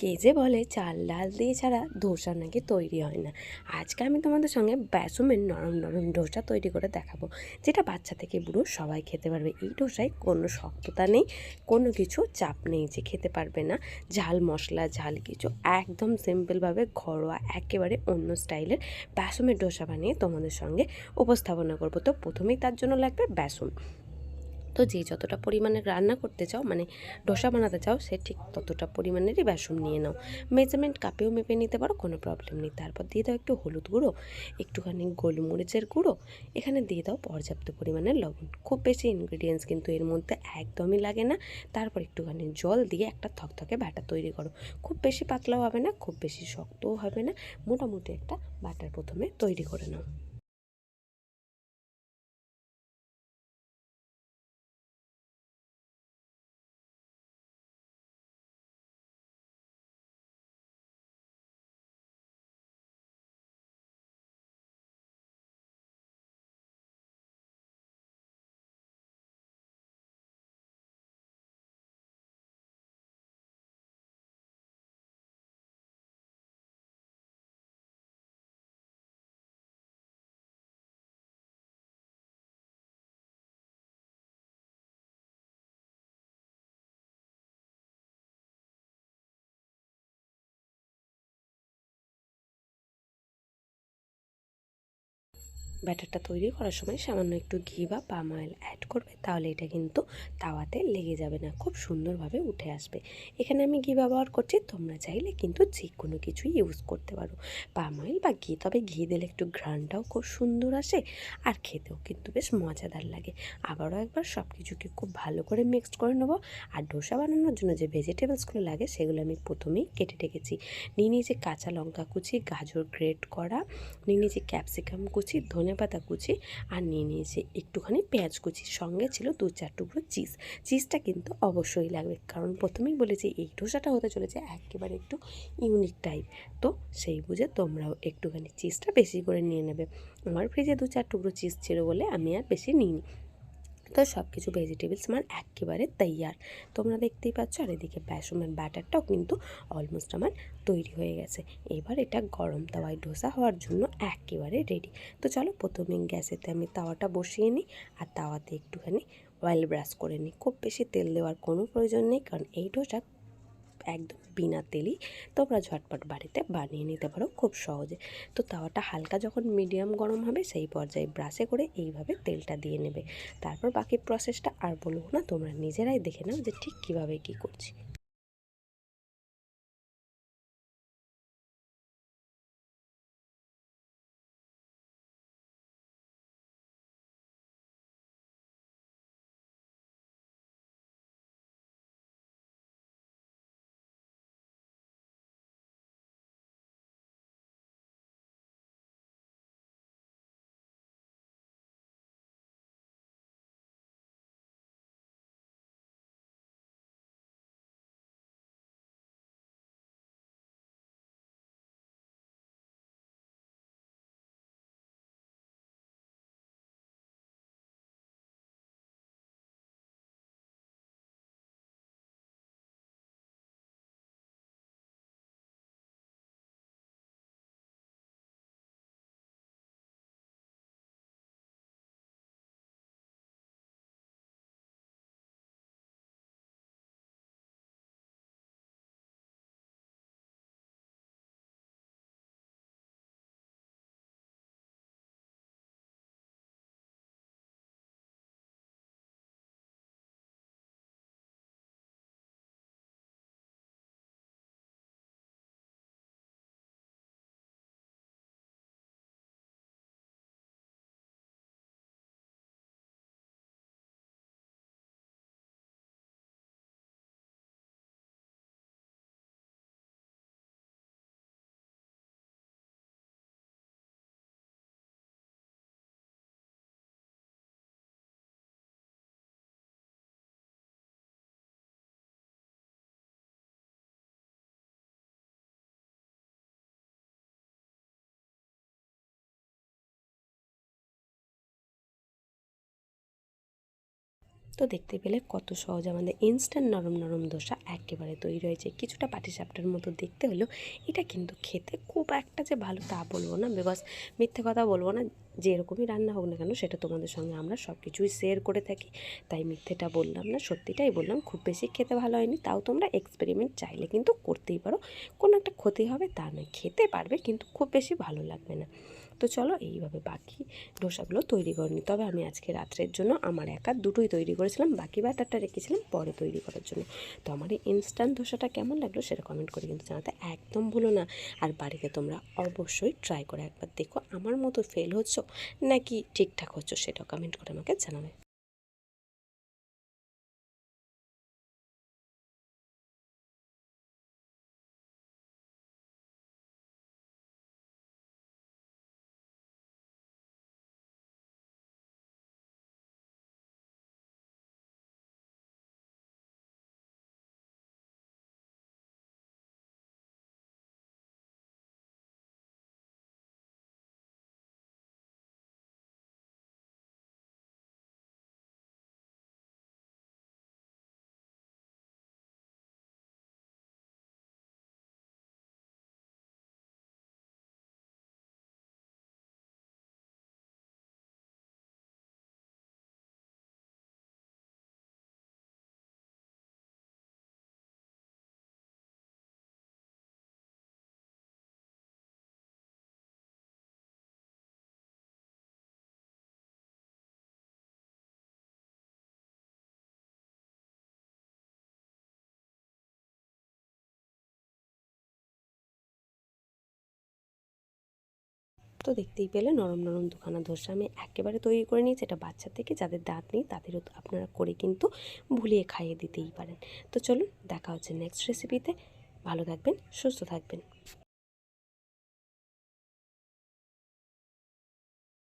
কে যে বলে চাল ডাল দিয়ে ছাড়া ধোসা নাকি তৈরি হয় না। আজকে আমি তোমাদের সঙ্গে বেসমের নরম নরম ডোসা তৈরি করে দেখাবো, যেটা বাচ্চা থেকে বুড়ো সবাই খেতে পারবে। এই ডোসায় কোনো শক্ততা নেই, কোনো কিছু চাপ নেই যে খেতে পারবে না। ঝাল মশলা, ঝাল কিছু একদম সিম্পলভাবে ঘরোয়া, একেবারে অন্য স্টাইলের বেসমের ডোসা বানিয়ে তোমাদের সঙ্গে উপস্থাপনা করব। তো প্রথমেই তার জন্য লাগবে বেসন তো যে যতটা পরিমাণে রান্না করতে চাও মানে ডোসা বানাতে চাও, সে ঠিক ততটা পরিমাণেরই বেসন নিয়ে নাও। মেজারমেন্ট কাপেও মেপে নিতে পারো, কোনো প্রবলেম নেই। তারপর দিয়ে দাও একটু হলুদ গুঁড়ো, একটুখানি গোলমরিচের গুঁড়ো, এখানে দিয়ে দাও পর্যাপ্ত পরিমাণের লবণ। খুব বেশি ইনগ্রিডিয়েন্টস কিন্তু এর মধ্যে একদমই লাগে না। তারপর একটুখানি জল দিয়ে একটা থকথকে ব্যাটার তৈরি করো। খুব বেশি পাতলাও হবে না, খুব বেশি শক্তও হবে না, মোটামুটি একটা ব্যাটার প্রথমে তৈরি করে নাও। ব্যাটারটা তৈরি করার সময় সামান্য একটু ঘি বা পাম অয়েল অ্যাড করবে, তাহলে এটা কিন্তু তাওয়াতে লেগে যাবে না, খুব সুন্দরভাবে উঠে আসবে। এখানে আমি ঘি ব্যবহার করছি, তোমরা চাইলে কিন্তু যে কোনো কিছুই ইউজ করতে পারো। পাম অয়েল বা ঘি, তবে ঘি দিলে একটু ঘ্রাণটাও খুব সুন্দর আসে আর খেতেও কিন্তু বেশ মজাদার লাগে। আবারও একবার সব কিছুকে খুব ভালো করে মিক্সড করে নেব আর ডোসা বানানোর জন্য যে ভেজিটেবলসগুলো লাগে, সেগুলো আমি প্রথমেই কেটে রেখেছি। নিয়ে নিয়েছি কাঁচা লঙ্কা কুচি, গাজর গ্রেট করা, নিয়ে নিয়েছি ক্যাপসিকাম কুচি, ধনে পাতা কুচি আর নিয়ে নিয়েছে একটুখানি পেঁয়াজ কুচি। সঙ্গে ছিল দু চার টুকরো চিজ। চিজটা কিন্তু অবশ্যই লাগবে। কারণ প্রথমেই বলেছি এই ডোসাটা হতে চলেছে একেবারে একটু ইউনিক টাইপ। তো সেই বুঝে তোমরাও একটুখানি চিজটা বেশি করে নিয়ে নেবে। আমার ফ্রিজে দু চার টুকরো চিজ ছিল বলে আমি আর বেশি নিইনি। তো সব কিছু ভেজিটেবলস আমার একেবারে তৈয়ার। তোমরা দেখতেই পাচ্ছ আর এদিকে বেসমের ব্যাটারটাও কিন্তু অলমোস্ট আমার তৈরি হয়ে গেছে। এবার এটা গরম তাওয়ায় ডোসা হওয়ার জন্য একেবারে রেডি তো চলো প্রথমে গ্যাসেতে আমি তাওয়াটা বসিয়ে নিই আর তাওয়াতে একটুখানি অয়েল ব্রাশ করে নিই। খুব বেশি তেল দেওয়ার কোনো প্রয়োজন নেই কারণ এই ডোসা একদম বিনা তেলেই তোমরা ঝটপট বাড়িতে বানিয়ে নিতে পারো খুব সহজে। তো তাওয়াটা হালকা যখন মিডিয়াম গরম হবে সেই পর্যায়ে ব্রাশে করে এইভাবে তেলটা দিয়ে নেবে। তারপর বাকি প্রসেসটা আর বলব না, তোমরা নিজেরাই দেখে নাও যে ঠিক কীভাবে কী করছি। তো দেখতে পেলে কত সহজ আমাদের ইনস্ট্যান্ট নরম নরম দোসা একেবারে তৈরি হয়েছে। কিছুটা পাটিসাপটার মতো দেখতে হলেও এটা কিন্তু খেতে খুব একটা যে ভালো তা বলব না। বিকজ মিথ্যে কথা বলব না যে এরকমই রান্না হোক না কেন সেটা তোমাদের সঙ্গে আমরা সব কিছুই শেয়ার করে থাকি। তাই মিথ্যেটা বললাম না, সত্যিটাই বললাম, খুব বেশি খেতে ভালো হয়নি, তাও তোমরা এক্সপেরিমেন্ট চাইলে কিন্তু করতেই পারো। কোনো একটা ক্ষতি হবে তা নয়, খেতে পারবে কিন্তু খুব বেশি ভালো লাগবে না। তো চলো এইভাবে বাকি ডোসাগুলো তৈরি করে নিই। তবে আমি আজকে রাত্রের জন্য আমার একা দুটোই তৈরি করেছিলাম, বাকি ব্যাটারটা রেখেছিলাম পরে তৈরি করার জন্য। তো আমার এই ইনস্ট্যান্ট ধোসাটা কেমন লাগল সেটা কমেন্ট করে কিন্তু জানাতে একদম ভুলো না। আর বাড়িতে তোমরা অবশ্যই ট্রাই করে একবার দেখো, আমার মতো ফেল হচ্ছ নাকি ঠিকঠাক হচ্ছ সেটাও কমেন্ট করে আমাকে জানাবে। তো দেখতেই পেলে নরম নরম দুখানা ধোসা আমি একেবারে তৈরি করে নিয়েছি। এটা বাচ্চা থেকে যাদের দাঁত নেই তাদেরও আপনারা করে কিন্তু ভুলিয়ে খাইয়ে দিতেই পারেন। তো চলুন দেখা হচ্ছে নেক্সট রেসিপিতে ভালো থাকবেন, সুস্থ থাকবেন।